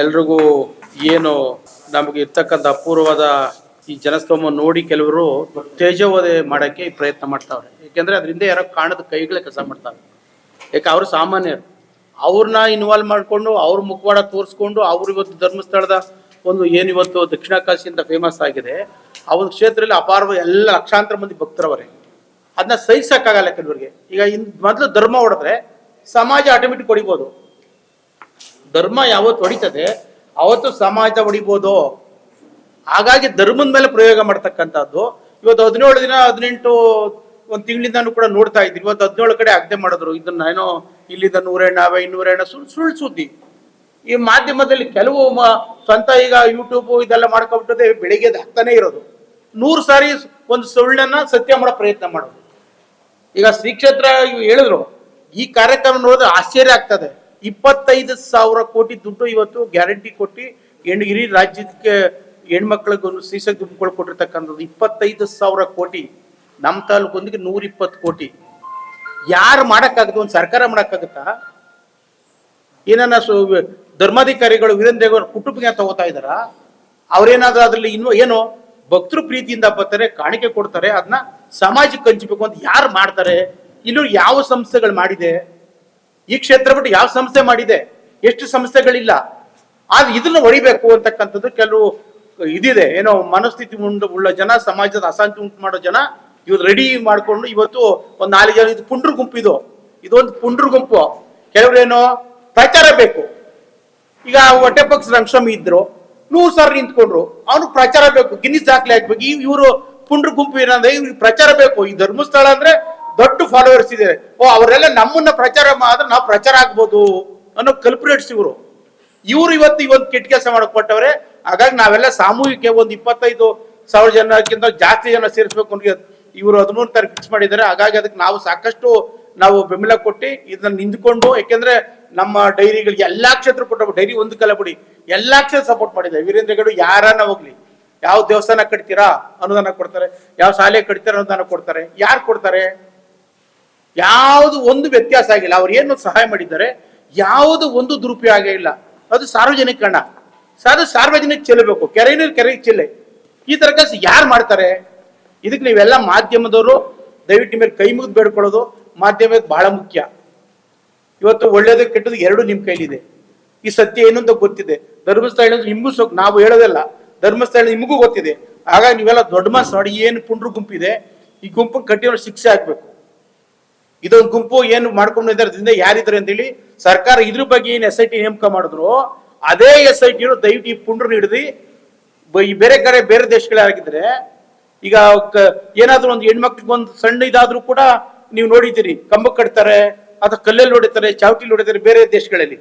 ಎಲ್ರಿಗೂ ಏನು ನಮಗೆ ಇರ್ತಕ್ಕಂಥ ಅಪೂರ್ವದ ಈ ಜನಸ್ತೋಮ ನೋಡಿ ಕೆಲವರು ತೇಜೋವಧೆ ಮಾಡೋಕ್ಕೆ ಪ್ರಯತ್ನ ಮಾಡ್ತಾವ್ರೆ. ಯಾಕೆಂದ್ರೆ ಅದರಿಂದ ಯಾರೋ ಕಾಣದ ಕೈಗಳೇ ಕೆಲಸ ಮಾಡ್ತಾರೆ ಯಾಕೆ ಅವರು ಸಾಮಾನ್ಯರು. ಅವ್ರನ್ನ ಇನ್ವಾಲ್ವ್ ಮಾಡಿಕೊಂಡು ಅವ್ರ ಮುಖವಾಡ ತೋರಿಸ್ಕೊಂಡು ಅವ್ರು ಇವತ್ತು ಧರ್ಮಸ್ಥಳದ ಒಂದು ಏನು ಇವತ್ತು ದಕ್ಷಿಣ ಕಾಶಿಯಿಂದ ಫೇಮಸ್ ಆಗಿದೆ. ಆ ಒಂದು ಕ್ಷೇತ್ರದಲ್ಲಿ ಅಪಾರ ಎಲ್ಲ ಲಕ್ಷಾಂತರ ಮಂದಿ ಭಕ್ತರವರೇ. ಅದನ್ನ ಸಹಿಸಕ್ಕಾಗಲ್ಲ ಕೆಲವರಿಗೆ. ಈಗ ಇನ್ ಮೊದಲು ಧರ್ಮ ಹೊಡೆದ್ರೆ ಸಮಾಜ ಆಟೋಮೆಟಿಕ್ ಹೊಡಿಬೋದು. ಧರ್ಮ ಯಾವತ್ತು ಹೊಡಿತದೆ, ಅವತ್ತು ಸಮಾಜ ಹೊಡಿಬೋದು. ಹಾಗಾಗಿ ಧರ್ಮದ ಮೇಲೆ ಪ್ರಯೋಗ ಮಾಡ್ತಕ್ಕಂಥದ್ದು. ಇವತ್ತು ಹದಿನೇಳು ದಿನ, ಹದಿನೆಂಟು ಒಂದು ತಿಂಗಳಿಂದಾನು ಕೂಡ ನೋಡ್ತಾ ಇದ್ದೀವಿ ಇವತ್ತು ಹದಿನೇಳು ಕಡೆ ಅಗ್ದೆ ಮಾಡಿದ್ರು. ಇದನ್ನ ಏನೋ ಇಲ್ಲಿಂದ ನೂರೆಣ್ಣ ಅವ ಇನ್ನೂರೆಣ್ಣ ಸುಳ್ಳು ಸುಳ್ಳು ಸುದ್ದಿ. ಈ ಮಾಧ್ಯಮದಲ್ಲಿ ಕೆಲವು ಸ್ವಂತ ಈಗ ಯೂಟ್ಯೂಬ್ ಇದೆಲ್ಲ ಮಾಡ್ಕೊಬಿಟ್ಟದೆ ಬೆಳಿಗ್ಗೆ ಹಾಕ್ತಾನೆ ಇರೋದು. ನೂರು ಸಾರಿ ಒಂದು ಸುಳ್ಳನ್ನ ಸತ್ಯ ಮಾಡೋ ಪ್ರಯತ್ನ ಮಾಡೋದು. ಈಗ ಶ್ರೀ ಕ್ಷೇತ್ರ ಹೇಳಿದ್ರು, ಈ ಕಾರ್ಯಕ್ರಮ ನೋಡಿದ್ರೆ ಆಶ್ಚರ್ಯ ಆಗ್ತದೆ. ಇಪ್ಪತ್ತೈದು ಸಾವಿರ ಕೋಟಿ ದುಡ್ಡು ಇವತ್ತು ಗ್ಯಾರಂಟಿ ಕೊಟ್ಟು ಹೆಣ್ಣು ಇಡೀ ರಾಜ್ಯಕ್ಕೆ ಹೆಣ್ಮಕ್ಳಿಗೆ ಒಂದು ಶ್ರೀಶಕ್ತಿ ಗುಂಪುಗಳು ಕೊಟ್ಟಿರ್ತಕ್ಕಂಥದ್ದು ಇಪ್ಪತ್ತೈದು ಸಾವಿರ ಕೋಟಿ. ನಮ್ಮ ತಾಲೂಕೊಂದಿಗೆ ನೂರ ಇಪ್ಪತ್ತು ಕೋಟಿ. ಯಾರು ಮಾಡೋಕ್ಕಾಗುತ್ತೆ? ಒಂದು ಸರ್ಕಾರ ಮಾಡೋಕ್ಕಾಗುತ್ತಾ? ಏನನ್ನ ಸು ಧರ್ಮಾಧಿಕಾರಿಗಳು ವೀರೇಂದ್ರ ಕುಟುಂಬಕ್ಕೆ ತಗೋತಾ ಇದಾರ ಅವ್ರೇನಾದ್ರೂ ಅದ್ರಲ್ಲಿ ಇನ್ನು ಏನು ಭಕ್ತೃ ಪ್ರೀತಿಯಿಂದ ಬರ್ತಾರೆ, ಕಾಣಿಕೆ ಕೊಡ್ತಾರೆ ಅದನ್ನ ಸಮಾಜಕ್ಕೆ ಹಂಚಬೇಕು ಅಂತ ಯಾರು ಮಾಡ್ತಾರೆ? ಇಲ್ಲೂ ಯಾವ ಸಂಸ್ಥೆಗಳು ಮಾಡಿದೆ? ಈ ಕ್ಷೇತ್ರ ಬಿಟ್ಟು ಯಾವ ಸಂಸ್ಥೆ ಮಾಡಿದೆ? ಎಷ್ಟು ಸಂಸ್ಥೆಗಳಿಲ್ಲ ಆದ್ರೆ ಇದನ್ನ ಹೊಡಿಬೇಕು ಅಂತಕ್ಕಂಥದ್ದು ಕೆಲವು ಇದಿದೆ. ಏನೋ ಮನಸ್ಥಿತಿ ಉಂಡು, ಉಳ್ಳ ಜನ, ಸಮಾಜದ ಅಶಾಂತಿ ಉಂಟು ಮಾಡೋ ಜನ ಇವ್ರು ರೆಡಿ ಮಾಡ್ಕೊಂಡು ಇವತ್ತು ಒಂದು ನಾಲ್ಕು ಜನ, ಇದು ಪುಂಡ್ರ ಗುಂಪು ಇದು. ಇದೊಂದು ಪುಂಡ್ರ ಗುಂಪು. ಕೆಲವ್ರೇನೋ ಪ್ರಚಾರ ಬೇಕು. ಈಗ ಹೊಟ್ಟೆ ಪಕ್ಷ ರಂಗಸ್ವಾಮಿ ಇದ್ರು, ನೂರು ಸಾವಿರ ನಿಂತ್ಕೊಂಡ್ರು. ಅವ್ನು ಪ್ರಚಾರ ಬೇಕು. ಗಿನ್ನಿಸ್ ದಾಖಲೆ ಹಾಕ್ಬೇಕು ಇವರು ಪುಂಡ್ರ ಗುಂಪು ಏನಂದ್ರೆ ಇವ್ರಿಗೆ ಪ್ರಚಾರ ಬೇಕು. ಈ ಧರ್ಮಸ್ಥಳ ಅಂದ್ರೆ ದೊಡ್ಡ ಫಾಲೋವರ್ಸ್ ಇದ್ದಾರೆ. ಓ, ಅವರೆಲ್ಲ ನಮ್ಮನ್ನ ಪ್ರಚಾರ ಮಾಡಿದ್ರೆ ನಾವು ಪ್ರಚಾರ ಆಗ್ಬೋದು ಅನ್ನೋ ಕಲ್ಪರೇಟ್ಸ್ ಇವರು. ಇವರು ಇವತ್ತು ಇವೊಂದು ಕೆಟ್ಟ ಕೆಲಸ ಮಾಡಕ್ ಕೊಟ್ಟವ್ರೆ. ಹಾಗಾಗಿ ನಾವೆಲ್ಲ ಸಾಮೂಹಿಕ ಒಂದು ಇಪ್ಪತ್ತೈದು ಸಾವಿರ ಜನಕ್ಕಿಂತ ಜಾಸ್ತಿ ಜನ ಸೇರಿಸ್ಬೇಕು ಅಂತ ಇವರು ಹದಿಮೂರು ತಾರೀಕು ಫಿಕ್ಸ್ ಮಾಡಿದ್ದಾರೆ. ಹಾಗಾಗಿ ಅದಕ್ಕೆ ನಾವು ಸಾಕಷ್ಟು ನಾವು ಬೆಂಬಲ ಕೊಟ್ಟು ಇದನ್ನ ನಿಂತ್ಕೊಂಡು ಯಾಕೆಂದ್ರೆ ನಮ್ಮ ಡೈರಿಗಳಿಗೆ ಎಲ್ಲಾ ಕ್ಷೇತ್ರ ಕೊಟ್ಟು ಡೈರಿ ಒಂದು ಕಲ ಬಿಡಿ, ಎಲ್ಲಾ ಕ್ಷೇತ್ರ ಸಪೋರ್ಟ್ ಮಾಡಿದ್ದಾರೆ. ವೀರೇಂದ್ರ ಹೆಗಡೆ ಯಾರನ್ನ ಹೋಗ್ಲಿ, ಯಾವ ದೇವಸ್ಥಾನ ಕಟ್ತೀರಾ ಅನುದಾನ ಕೊಡ್ತಾರೆ, ಯಾವ ಶಾಲೆ ಕಟ್ತೀರಾ ಅನುದಾನ ಕೊಡ್ತಾರೆ. ಯಾರು ಕೊಡ್ತಾರೆ? ಯಾವುದು ಒಂದು ವ್ಯತ್ಯಾಸ ಆಗಿಲ್ಲ. ಅವ್ರು ಏನು ಸಹಾಯ ಮಾಡಿದ್ದಾರೆ? ಯಾವುದು ಒಂದು ದುರುಪಯೋಗ ಇಲ್ಲ ಅದು ಸಾರ್ವಜನಿಕ ಹಣ. ಅದು ಸಾರ್ವಜನಿಕ ಚೆಲ್ಲಬೇಕು ಕೆರೆ ನೀರು ಕೆರೆಗೆ ಚೆಲ್ಲೆ. ಈ ತರ ಕೆಲಸ ಯಾರು ಮಾಡ್ತಾರೆ? ಇದಕ್ಕೆ ನೀವೆಲ್ಲ ಮಾಧ್ಯಮದವರು ದಯವಿಟ್ಟು ಮೇಲೆ ಕೈ ಮುಗಿದು ಬೇಡ್ಕೊಳ್ಳೋದು. ಮಾಧ್ಯಮ ಬಹಳ ಮುಖ್ಯ. ಇವತ್ತು ಒಳ್ಳೇದು ಕೆಟ್ಟದ್ದು ಎರಡು ನಿಮ್ಮ ಕೈಲಿದೆ. ಈ ಸತ್ಯ ಏನು ಅಂತ ಗೊತ್ತಿದೆ. ಧರ್ಮಸ್ಥಳ ನಿಮಗೂ ಸೊ ನಾವು ಹೇಳೋದಲ್ಲ ಧರ್ಮಸ್ಥಳ ನಿಮಗೂ ಗೊತ್ತಿದೆ. ಹಾಗಾಗಿ ನೀವೆಲ್ಲ ದೊಡ್ಡ ಮನಸ್ಸು ನೋಡಿ ಏನು ಪುಂಡ್ರು ಗುಂಪಿದೆ, ಈ ಗುಂಪು ಕಟ್ಟಿರೋ ಶಿಕ್ಷೆ ಆಗ್ಬೇಕು. ಇದೊಂದು ಗುಂಪು ಏನು ಮಾಡ್ಕೊಂಡು ಇದರಿಂದ ಯಾರಿದ್ದಾರೆ ಅಂತೇಳಿ ಸರ್ಕಾರ ಇದ್ರ ಬಗ್ಗೆ ಏನು ಎಸ್ ಐ ಟಿ ನೇಮಕ ಮಾಡಿದ್ರು ಅದೇ ಎಸ್ ಐ ಟಿ ದಯವಿಟ್ಟು ಈ ಪುಂಡ್ರನ್ನ ಹಿಡಿದು ಬೇರೆ ಕಡೆ ಬೇರೆ ದೇಶಗಳಾಗಿದ್ರೆ ಈಗ ಏನಾದರೂ ಏನಾದ್ರೂ ಒಂದು ಹೆಣ್ಮಕ್ಳಿಗೆ ಒಂದು ಸಣ್ಣ ಇದಾದ್ರೂ ಕೂಡ ನೀವು ನೋಡಿದ್ದೀರಿ, ಕಂಬ ಕಟ್ತಾರೆ, ಅಥವಾ ಕಲ್ಲಲ್ಲಿ ಹೊಡಿತಾರೆ ಚಾವಟಿಲಿ ಹೊಡಿತಾರೆ ಬೇರೆ ದೇಶಗಳಲ್ಲಿ.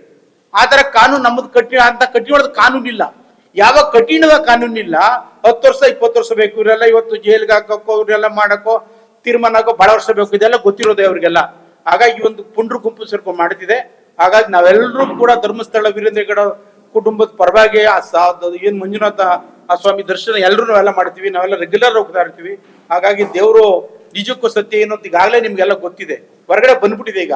ಆ ಥರ ಕಾನೂನು ನಮ್ಮದು ಕಠಿಣ ಅಂತ ಕಠಿಣವಾದ ಕಾನೂನಿಲ್ಲ. ಯಾವ ಕಠಿಣದ ಕಾನೂನಿಲ್ಲ. ಹತ್ತು ವರ್ಷ, ಇಪ್ಪತ್ತು ವರ್ಷ ಬೇಕು, ಇವರೆಲ್ಲ ಇವತ್ತು ಜೈಲ್ಗೆ ಹಾಕೋಕೋ ಇವರೆಲ್ಲ ಮಾಡಕ್ಕೋ ತೀರ್ಮಾನ ಭಾಳ ಬಹಳ ವರ್ಷ ಬೇಕು, ಇದೆಲ್ಲ ಗೊತ್ತಿರೋದೇ ಅವರಿಗೆಲ್ಲ. ಹಾಗಾಗಿ ಒಂದು ಪುಂಡ್ರ ಗುಂಪು ಸೇರ್ಕೊಂಡು ಮಾಡ್ತಿದೆ. ಹಾಗಾಗಿ ನಾವೆಲ್ಲರೂ ಕೂಡ ಧರ್ಮಸ್ಥಳ ವೀರೇಂದ್ರಗಡ ಕುಟುಂಬದ ಪರವಾಗಿ ಏನ್ ಮಂಜುನಾಥ, ಆ ಸ್ವಾಮಿ ದರ್ಶನ ಎಲ್ಲರೂ ನಾವೆಲ್ಲ ಮಾಡ್ತೀವಿ, ನಾವೆಲ್ಲ ರೆಗ್ಯುಲರ್ ಹೋಗ್ತಾ ಇರ್ತೀವಿ. ಹಾಗಾಗಿ ದೇವರು ನಿಜಕ್ಕೂ ಸತ್ಯ ಏನು ಅಂತ ಈಗಾಗಲೇ ನಿಮ್ಗೆಲ್ಲ ಗೊತ್ತಿದೆ. ಹೊರಗಡೆ ಬಂದ್ಬಿಟ್ಟಿದೆ ಈಗ.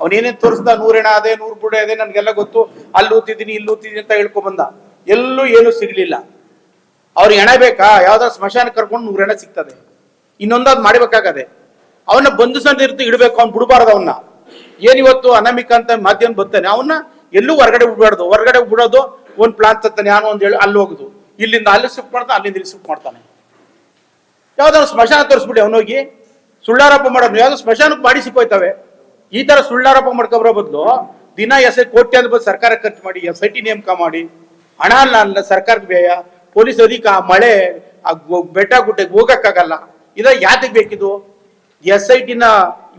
ಅವನೇನೇನ್ ತೋರಿಸ್ದ? ನೂರೇಣ ಅದೇ, ನೂರು ಬುಡೆ ಅದೇ, ನನ್ಗೆಲ್ಲ ಗೊತ್ತು. ಅಲ್ಲಿ ಊತಿದ್ದೀನಿ, ಇಲ್ಲಿ ಊತಿದ್ದೀನಿ ಅಂತ ಹೇಳ್ಕೊ ಬಂದ ಎಲ್ಲೂ ಏನು ಸಿಗ್ಲಿಲ್ಲ. ಅವ್ರಿಗೆ ಹೆಣ ಬೇಕಾ? ಯಾವ್ದಾದ್ರು ಸ್ಮಶಾನ ಕರ್ಕೊಂಡು ನೂರೆಣ ಸಿಗ್ತದೆ. ಇನ್ನೊಂದಾದ್ ಮಾಡಬೇಕಾಗದೆ. ಅವನ್ನ ಬಂಧಿಸಂತ ಇರ್ತಿ ಇಡ್ಬೇಕು, ಅವ್ನು ಬಿಡಬಾರ್ದು ಅವನ್ನ ಏನಿವತ್ತು ಅನಾಮಿಕ ಅಂತ ಮಾಧ್ಯಮ ಬರ್ತಾನೆ ಅವನ್ನ ಎಲ್ಲೂ ಹೊರಗಡೆ ಬಿಡಬಾರ್ದು. ಹೊರಗಡೆ ಬಿಡೋದು ಒಂದ್ ಪ್ಲಾನ್ ತತ್ತಾನೆ ಯಾನೋ ಅಂತ ಹೇಳಿ ಅಲ್ಲಿ ಹೋಗುದು. ಇಲ್ಲಿಂದ ಅಲ್ಲಿ ಶಿಫ್ಟ್ ಮಾಡ್ತಾನೆ, ಅಲ್ಲಿಂದ ಇಲ್ಲಿ ಶಿಫ್ಟ್ ಮಾಡ್ತಾನೆ. ಯಾವ್ದಾದ್ರು ಸ್ಮಶಾನ ತೋರಿಸ್ಬಿಡಿ ಅವನೋಗಿ ಸುಳ್ಳಾರೋಪ ಮಾಡೋದು ಯಾವ್ದೋ ಸ್ಮಶಾನಕ್ಕೆ ಬಾಡಿ ಸಿಕ್ಕೋಯ್ತವೆ. ಈ ತರ ಸುಳ್ಳಾರೋಪ ಮಾಡ್ಕೊಬರೋ ಬದಲು ದಿನ ಎಸ್ ಐ ಕೋಟಿ ಅಂತ ಬಂದು ಸರ್ಕಾರ ಖರ್ಚು ಮಾಡಿ, ಎಸ್ ಐ ಟಿ ನೇಮಕ ಮಾಡಿ, ಹಣ ಅಲ್ಲ ಅಲ್ಲ ಸರ್ಕಾರಕ್ಕೆ ವ್ಯಯ, ಪೊಲೀಸ್ ಅಧಿಕ, ಮಳೆ, ಆ ಬೆಟ್ಟ ಗುಡ್ಡೆಗೆ ಹೋಗಕ್ಕಾಗಲ್ಲ. ಇದ ಯಾತಕ್ಕೆ ಬೇಕಿದು ಎಸ್ ಐ ಟಿನ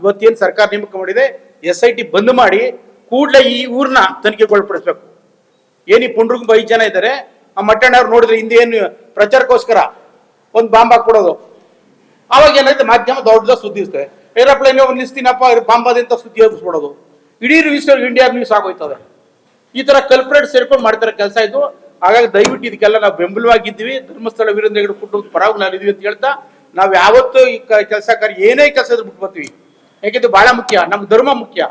ಇವತ್ತೇನು ಸರ್ಕಾರ ನೇಮಕ ಮಾಡಿದೆ ಎಸ್ ಐ ಟಿ ಬಂದ್ ಮಾಡಿ ಕೂಡಲೇ ಈ ಊರ್ನ ತನಿಖೆಗೊಳಪಡಿಸ್ಬೇಕು. ಏನಿ ಪುಂಡ್ರಿಗೂ ಐದು ಜನ ಇದ್ದಾರೆ ಆ ಮಟ್ಟಣ್ಣವ್ರು ನೋಡಿದ್ರೆ ಹಿಂದೆ ಏನು ಪ್ರಚಾರಕ್ಕೋಸ್ಕರ ಒಂದು ಬಾಂಬ್ ಹಾಕ್ಬಿಡೋದು. ಅವಾಗ ಏನಾಯ್ತು, ಮಾಧ್ಯಮ ದೊಡ್ಡದಾಗ ಸುದ್ದಿ ಇರ್ತದೆ. ಏರೋಪ್ಲೇನ್ ಒಂದು ನಿಲ್ಸ್ತೀನಪ್ಪ ಬಾಂಬಾದಿಂದ ಸುದ್ದಿ ಹೋಗಿಸ್ಬಿಡೋದು ಇಡೀ ನ್ಯೂಸ್ ಇಂಡಿಯಾ ನ್ಯೂಸ್ ಆಗೋಯ್ತದೆ. ಈ ತರ ಕಲ್ಪ್ರೇಟ್ ಸೇರ್ಕೊಂಡು ಮಾಡ್ತಾರೆ ಕೆಲಸ ಇದು. ಹಾಗಾಗಿ ದಯವಿಟ್ಟು ಇದಕ್ಕೆಲ್ಲ ನಾವು ಬೆಂಬಲವಾಗಿದ್ದೀವಿ. ಧರ್ಮಸ್ಥಳ ವೀರೇಂದ್ರ ಹೆಗಡೆ ಕುಟುಂಬದ ಪರವಾಗಿ ನಾವು ಇದೀವಿ ಅಂತ ಹೇಳ್ತಾ ನಾವು ಯಾವತ್ತೂ ಈ ಕೆಲಸ ಕಾರ್ಯ ಏನೇ ಕೆಲಸ ಇದ್ರೂ ಬಿಟ್ಟು ಬರ್ತೀವಿ. ಯಾಕೆಂದ್ರೆ ಬಹಳ ಮುಖ್ಯ ನಮ್ಮ ಧರ್ಮ ಮುಖ್ಯ.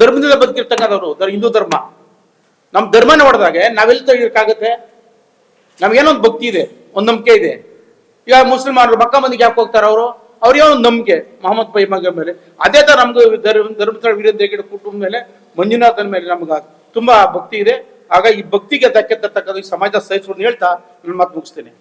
ಧರ್ಮದಿಂದ ಬದುಕಿರ್ತಕ್ಕಂಥವ್ರು ಹಿಂದೂ ಧರ್ಮ. ನಮ್ಮ ಧರ್ಮನ ಹೊಡೆದಾಗೆ ನಾವೆಲ್ಲಿ ತೆಗಿಯೋಕ್ಕಾಗತ್ತೆ ನಮಗೇನೊಂದು ಭಕ್ತಿ ಇದೆ, ಒಂದು ನಂಬಿಕೆ ಇದೆ. ಈಗ ಮುಸ್ಲಿಮಾನರು ಮಕ್ಕ ಮಂದಿಗೆ ಯಾಕೆ ಹೋಗ್ತಾರೆ ಅವರು? ಅವ್ರಿಗೆ ಒಂದು ನಂಬಿಕೆ, ಮೊಹಮ್ಮದ್ ಪೈ ಮಗ ಮೇಲೆ. ಅದೇ ತರ ನಮ್ಗೆ ಧರ್ಮ, ಧರ್ಮಸ್ಥಳ ವೀರೇಂದ್ರ ಕುಟುಂಬ ಮೇಲೆ, ಮಂಜುನಾಥನ ಮೇಲೆ ನಮ್ಗೆ ತುಂಬಾ ಭಕ್ತಿ ಇದೆ. ಆಗ ಈ ಭಕ್ತಿಗೆ ಧಕ್ಕೆ ತರ್ತಕ್ಕಂಥ ಸಮಾಜ ಸಹಿಸ್ಕೊಂಡು ಹೇಳ್ತಾ ನನ್ನ ಮಾತು ಮುಗಿಸ್ತೇನೆ.